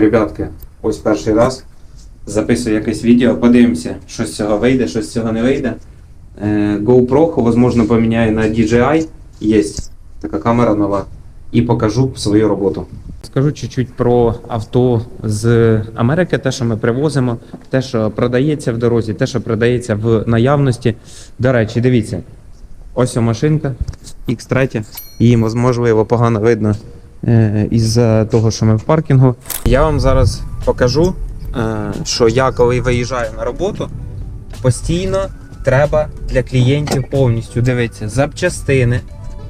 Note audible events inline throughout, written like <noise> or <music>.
ребятки, ось перший раз записую якесь відео, подивимося, що з цього вийде, що з цього не вийде. Е, GoPro, возможно, поміняю на DJI. Є така камера нова. І покажу свою роботу. Скажу чуть-чуть про авто з Америки, те, що ми привозимо, те, що продається в дорозі, те, що продається в наявності. До речі, дивіться, ось машинка X3. Її можливо погано видно із-за того, що ми в паркінгу. Я вам зараз покажу, е, що я коли виїжджаю на роботу, постійно треба для клієнтів повністю дивитися запчастини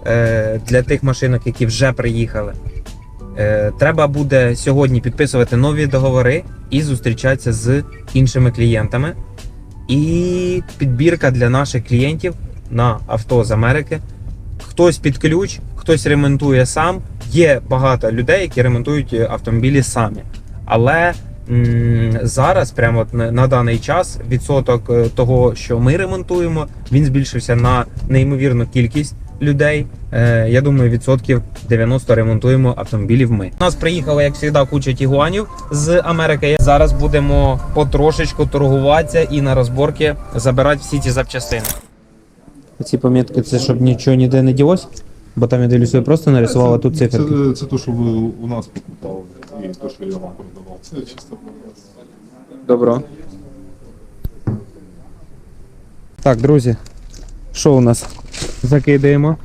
е, для тих машинок, які вже приїхали. Е, Треба буде сьогодні підписувати нові договори і зустрічатися з іншими клієнтами. І підбірка для наших клієнтів на авто з Америки. Хтось під ключ, хтось ремонтує сам. Є багато людей, які ремонтують автомобілі самі. Але зараз, прямо от на, даний час, відсоток е, того, що ми ремонтуємо, він збільшився на неймовірну кількість людей. Е, я думаю, відсотків 90 ремонтуємо автомобілів. Ми у нас приїхала, як завжди, куча тігуанів з Америки. Зараз будемо потрошечку торгуватися і на розборки забирати всі ці запчастини. Ці помітки це щоб нічого ніде не ділось, бо там я дивлюсь, ви просто нарисували тут циферки. Це, це те, що ви у нас покупали, і те, що я вам продавав. Це чисто. Добро. Так, друзі, що у нас? Закидаємо.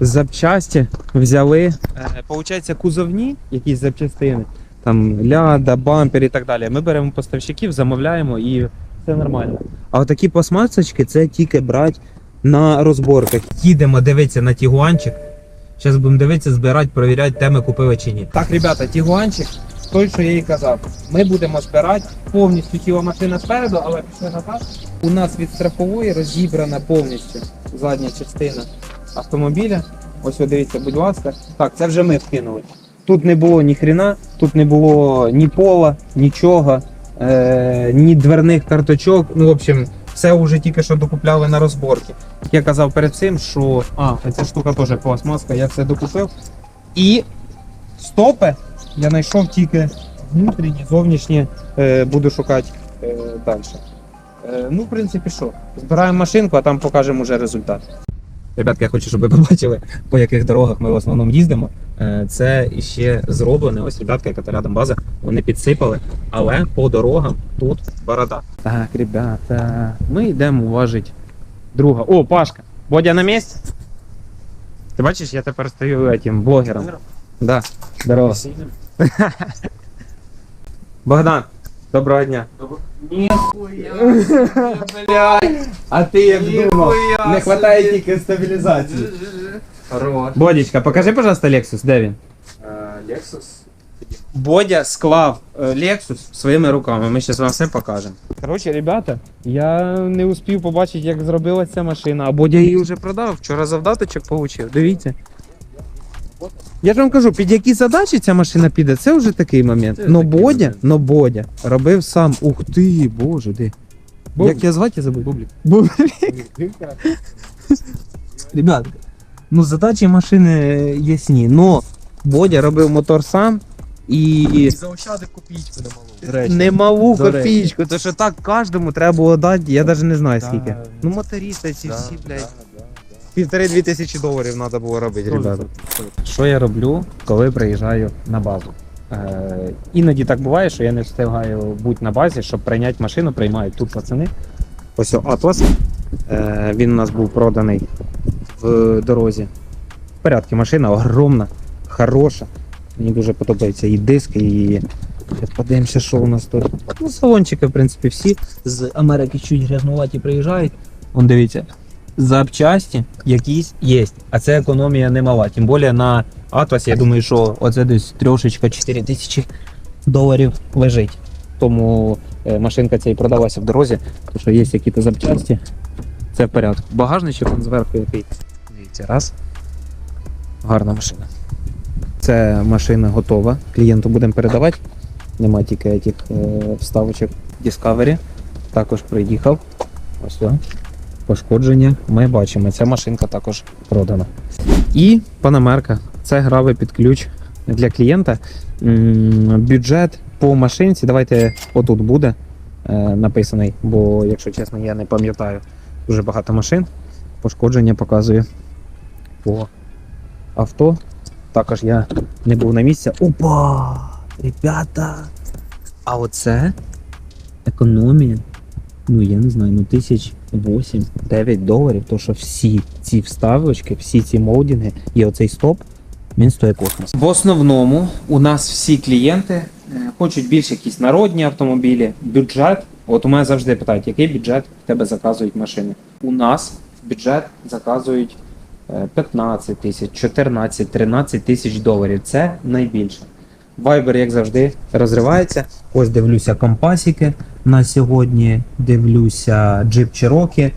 Запчасті взяли. Е, Получається, кузовні якісь запчастини. Там ляда, бампер і так далі. Ми беремо поставщиків, замовляємо і все нормально. А отакі пластмасочки це тільки брати на розборках. Їдемо дивитися на тігуанчик. Зараз будемо дивитися, збирати, перевіряти, де ми купили чи ні. Так, ребята, тігуанчик, той, що я їй казав. Ми будемо збирати повністю тіло машина спереду, але пішли назад. У нас від страхової розібрана повністю задня частина автомобіля. Ось ви дивіться, будь ласка. Так, це вже ми вкинули. Тут не було ні хрена, тут не було ні пола, нічого, е, ні дверних карточок. Ну, в общем, все вже тільки що докупляли на розборки. Я казав перед цим, що. А, ця штука теж пластмаска, я все докупив. І стопи я знайшов тільки внутрішні, зовнішні е, буду шукати е, далі. Е, ну, в принципі, що? Збираємо машинку, а там покажемо вже результат. Ребятки, я хочу, щоб ви побачили, по яких дорогах ми в основному їздимо. Е, Це ще зроблене. Ось ребятка, яка рядом база, вони підсипали, але по дорогам тут борода. Так, ребята, ми йдемо уважити друга. О, Пашка! Бодя на місці? Ти бачиш, я тепер стою этим блогером. Да, здорово. <laughs> Богдан, доброго дня. Блядь, <laughs> А ти як думав? Не вистачає тільки стабілізації. Хорош. Бодічка, покажи, пожалуйста, Lexus, де він? Lexus. Бодя склав е, Lexus своїми руками. Ми зараз вам все покажемо. Коротше, ребята, я не успів побачити, як зробилася ця машина, а Бодя її вже продав. Вчора завдаточок отримав. Дивіться. Я ж вам кажу, під які задачі ця машина піде, це вже такий момент. Це Но такий Бодя, момент. но Бодя робив сам. Ух ти, боже, де. Бублик. Як я звати, я забув? Бублік. Бублік. Ребят, ну задачі машини ясні, но Бодя робив мотор сам і Заощадив копійку на малу. немалу До речі. копійку, то що так кожному треба було дати, я навіть не знаю Да. скільки. Ну мотористи ці всі, блядь. Півтори-дві тисячі доларів треба було робити, ребята. Що я роблю, коли приїжджаю на базу? Е, іноді так буває, що я не встигаю бути на базі, щоб прийняти машину, приймають тут пацани. Ось Атлас. Е, він у нас був проданий в дорозі. В порядку, машина огромна, хороша. Мені дуже подобаються і диски, і. Подивимося, що у нас тут. Ну, салончики, в принципі, всі з Америки чуть грязнуваті приїжджають. Вон дивіться, запчасті якісь є, а це економія немала. Тим більше на Атласі, я думаю, що оце десь трошечка 4 тисячі доларів лежить. Тому е, машинка ця і продалася в дорозі, тому що є якісь запчасті. Це в порядку. Багажничок зверху який. Дивіться, раз. Гарна машина. Це машина готова. Клієнту будемо передавати. Нема тільки тих е, вставочок Discovery. Також приїхав. Ось о. Пошкодження ми бачимо. Ця машинка також продана. І панамерка. Це граве під ключ для клієнта. Бюджет по машинці, давайте отут буде е, написаний, бо, якщо чесно, я не пам'ятаю дуже багато машин. Пошкодження показує по авто. Також я не був на місці. Опа! Ребята! А оце економія. Ну, я не знаю, ну тисяч 8-9 доларів, то що всі ці вставочки, всі ці молдинги і оцей стоп, він стоїть космос. В основному у нас всі клієнти е, хочуть більш якісь народні автомобілі, бюджет. От у мене завжди питають, який бюджет в тебе заказують машини. У нас бюджет заказують 15 тисяч, 14, 13 тисяч доларів. Це найбільше. Viber, як завжди, розривається. Ось дивлюся компасики на сьогодні. Дивлюся Jeep Cherokee.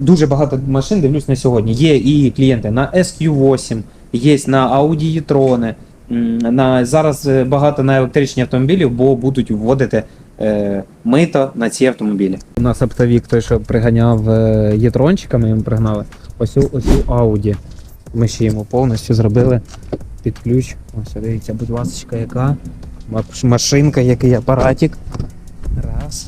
Дуже багато машин дивлюсь на сьогодні. Є і клієнти на SQ8, є на Audi e-tron, на зараз е, багато на електричні автомобілі, бо будуть вводити е, мито на ці автомобілі. У нас оптовік той, що приганяв е, єтрончиками, ми пригнали. Ось у- ось у Audi. Ми ще йому повністю зробили під ключ. Ось дивіться, будь ласка, яка машинка, який апаратик. Раз.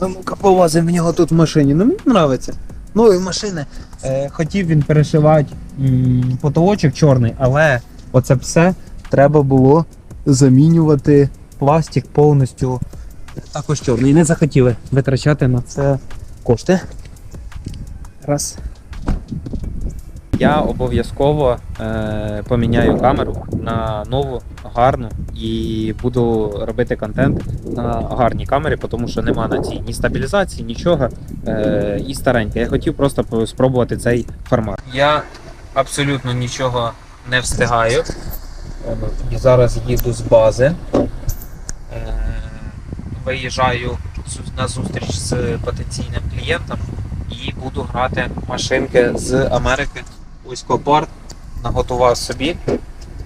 Ну, ну-ка повозимо в нього тут в машині. Ну мені подобається. Ну і машини. Е, хотів він перешивати м, потолочок чорний, але оце все треба було замінювати пластик повністю також чорний. І не захотіли витрачати на це кошти. Раз. Я обов'язково е, поміняю камеру на нову, гарну і буду робити контент на гарній камері, тому що нема на цій ні стабілізації, нічого. Е, і старенька. Я хотів просто спробувати цей формат. Я абсолютно нічого не встигаю. І зараз їду з бази. Е, виїжджаю на зустріч з потенційним клієнтом і буду грати машинки з Америки. Ось Копарт наготував собі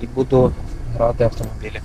і буду грати автомобілі.